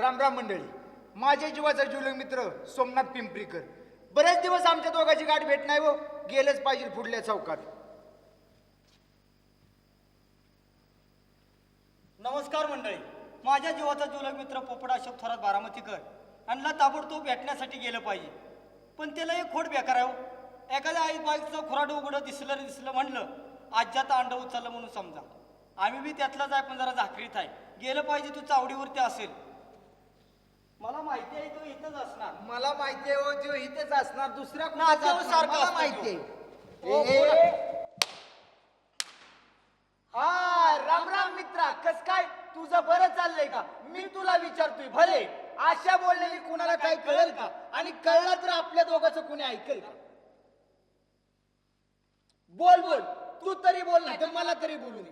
राम राम मंडळी. माझे जीवाचा जुलंग मित्र सोमनाथ पिंपरीकर. बरेच दिवस आमच्या दोघांची गाठ भेट नाही हो. व गेलेच पाहिजे पुढल्या चौकात. नमस्कार मंडळी. माझ्या जीवाचा जुलंग मित्र पोपडा अशोक थोरात बारामतीकर यांना ताबडतोब भेटण्यासाठी गेलं पाहिजे. पण त्याला एक खोड बेकार आहे हो. एखाद्या आई बाईचं खुराड उघडं दिसलं रे दिसलं म्हणलं आज्याचा अंड उचललं म्हणून समजा. आम्ही बी त्यातलाच आहे पण जरा झाकरीत आहे. गेलं पाहिजे तू चावडीवरती असेल मला माहिती आहे तो इथंच असणार? मला माहितीये हो जो इथेच असणार दुसऱ्या ना, कुठे तो जात सारखा माहितीये. ओ, ए, बोला. हा राम राम मित्रा कस काय? तुझं बरं चाललंय का? मी तुला विचारतोय भले. आशा बोललेली कुणाला काही कळेल का? आणि कळलं तर आपल्या दोघांचं कुणी ऐकेल का? बोल बोल. तू तरी बोल ना तर मला तरी बोलू दे.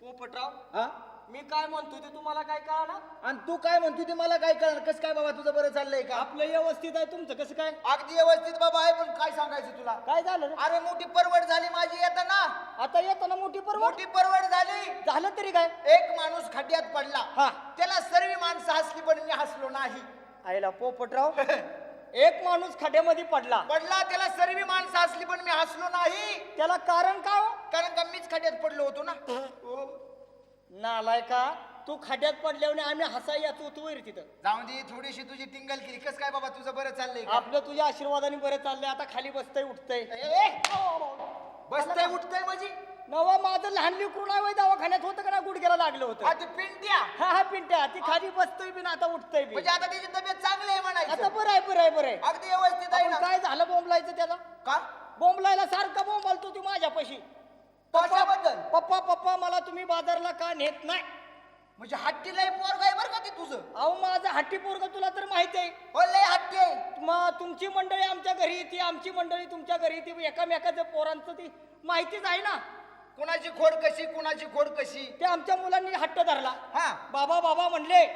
पोपटराव? हा? मी काय म्हणतो ते तुम्हाला काय कळणार? आणि तू काय म्हणतो ते मला काय कळणार? कस काय बाबा तुझं बरं चाललंय का? आपलं व्यवस्थित आहे तुमचं कसं काय? अगदी व्यवस्थित बाबा आहे पण काय सांगायचं तुला? काय झालं रे? अरे मोठी परवड झाली माझी येताना. आता येताना मोठी परवा मोठी परवड झाली. झालं तरी काय? एक माणूस खड्ड्यात पडला. हा. त्याला सर्व माणसं हसली पण मी हसलो नाही. आईला पोपटराव एक माणूस खड्यामध्ये पडला. पडला त्याला सर्व माणसं हसली पण मी हसलो नाही. त्याला कारण का हो? कारण का मीच खड्ड्यात पडलो होतो ना. नालाय का? तू खड्यात पडल्याने आम्ही हसाय याचो तू वर तिथं. जाऊन दे थोडीशी तुझी टिंगल केली. कस काय बाबा तुझं बरं चाललंय का? आपलं तुझ्या आशीर्वादाने बरं चाललंय. आता खाली बसतय उठतय. ए, बसतंय उठतंय माझी. नवा माझं लहान लेकरू नाही होय दवाखान्यात होतं का ना गुडघ्याला लागलं होतं. पिंट्या. हा हा पिंट्या. ती खाली बसतोय बी ना आता उठतय बी म्हणजे आता त्याची तब्येत चांगली आहे आता म्हणायचं बरं आहे बरं आहे बरं आहे. अगदी व्यवस्थित आहे आपण ना. काय झालं बोंबलायचं त्याला? का? बोंबलायला सारखा बोंबलतो ती माझ्यापाशी. कशाबद्दल? पप्पा पप्पा मला तुम्ही बाजारला का नेत नाही? म्हणजे हट्टीला पोरग आहे बरं का ते तुझं? अहो माझं हट्टी पोरग तुला तर माहिती आहे. हो लय हट्टी आहे. मग तुमची मंडळी आमच्या घरी येते आमची मंडळी तुमच्या घरी येते एकामेकाचं पोरांचं ती माहितीच आहे ना? कुणाची खोड कशी कुणाची खोड कशी? ते आमच्या मुलांनी हट्ट धरला. हा. बाबा बाबा म्हणले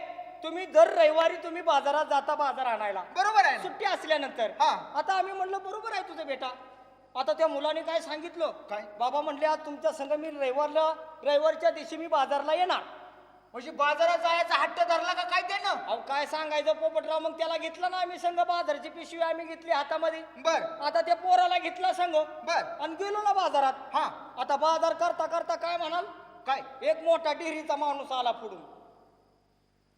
तुम्ही दर रविवारी तुम्ही बाजारात जाता बाजार आणायला. बरोबर आहे ना? सुट्टी असल्यानंतर. हा. आता आम्ही म्हणलं बरोबर आहे तुझं बेटा. आता त्या मुलाने काय सांगितलं? काय? बाबा म्हणले आज तुमच्या संग मी रविवारला रविवारच्या दिवशी मी बाजारला येणार. म्हणजे बाजारात जायचा हट्ट धरला का काय त्यानं? अहो काय सांगायचं पोपटराव? मग त्याला घेतलं ना आम्ही संघ बाजारची पिशवी आम्ही घेतली हातामध्ये. बर. आता त्या पोराला घेतला संघ. बर. आणि गेलो ना बाजारात. हा. आता बाजार करता करता काय म्हणाल? काय? एक मोठा डेअरीचा माणूस आला पुढून.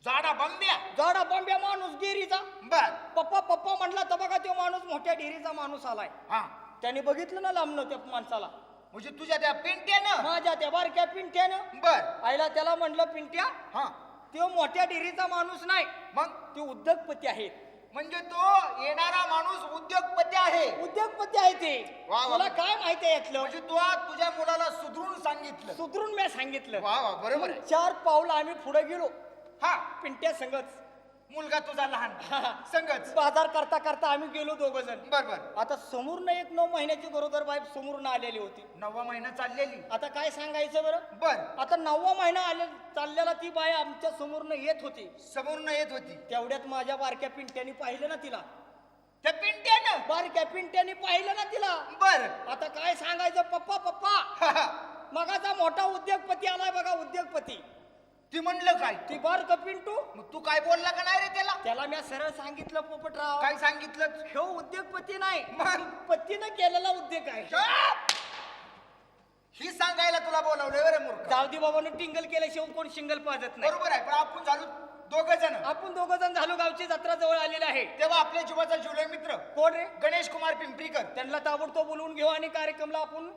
जाडा बंब्या. जाडा बंब्या माणूस डेअरीचा. बर. पप्पा पप्पा म्हणला तर बघा तो माणूस मोठ्या डेअरीचा माणूस आलाय. हा. त्याने बघितलं ना लांबनं त्या माणसाला. म्हणजे तुझ्या त्या पिंट्यानं? माझ्या त्या बारक्या पिंट्यानं. बर. आईला त्याला म्हणलं पिंट्या हा. तो मोठ्या डेअरीचा माणूस नाही मग? ते उद्योगपती आहेत म्हणजे तो येणारा माणूस उद्योगपती आहे. उद्योगपती आहे ते. वा, वा. तुला काय माहिती आहे यातलं? म्हणजे तू आज तुझ्या मुलाला सुधरून सांगितलं. सुधरून मी सांगितलं. वा वा बरोबर आहे. चार पावलं आम्ही पुढे गेलो. हा. पिंट्या संगच. मुलगा तुझा लहान. संगच. बाजार करता करता आम्ही गेलो दोघ जण. बर बर. आता समोरनं एक नऊ महिन्याची गरोदर बाई समोरनं आलेली होती. नववा महिना चाललेली. आता काय सांगायचं बरं? बर. आता नववा महिना आले चाललेला ती बाई आमच्या समोरनं येत होती. समोरनं येत होती. तेवढ्यात माझ्या बारक्या पिंट्याने पाहिलं ना तिला. त्या पिंट्यानं? बारक्या पिंट्याने पाहिलं ना तिला. बर. आता काय सांगायचं? पप्पा पप्पा. मगाचा मोठा उद्योगपती आलाय बघा उद्योगपती. ती म्हणलं काय? ती बारक पिंटू? मग तू काय बोलला का नाही रे त्याला? त्याला मी सरळ सांगितलं पोपटराव. काय सांगितलं? ह्यो उद्योगपती नाही. मग? पतीनं केलेला उद्योग आहे! ही सांगायला तुला बोलावलं बरं मूर्ख. जावदी बाबानं टिंगल केल्याशिवाय कोण शिंगल पाजत नाही. बरोबर आहे पण आपण झालो दोघ जण. आपण दोघ जण झालो गावची जत्रा जवळ आलेले आहे. तेव्हा आपल्या जीवाचा जुलै मित्र. कोण रे? गणेश कुमार पिंपरीकर. त्यांना ताबडतोब बोलवून घेऊ आणि कार्यक्रमला आपण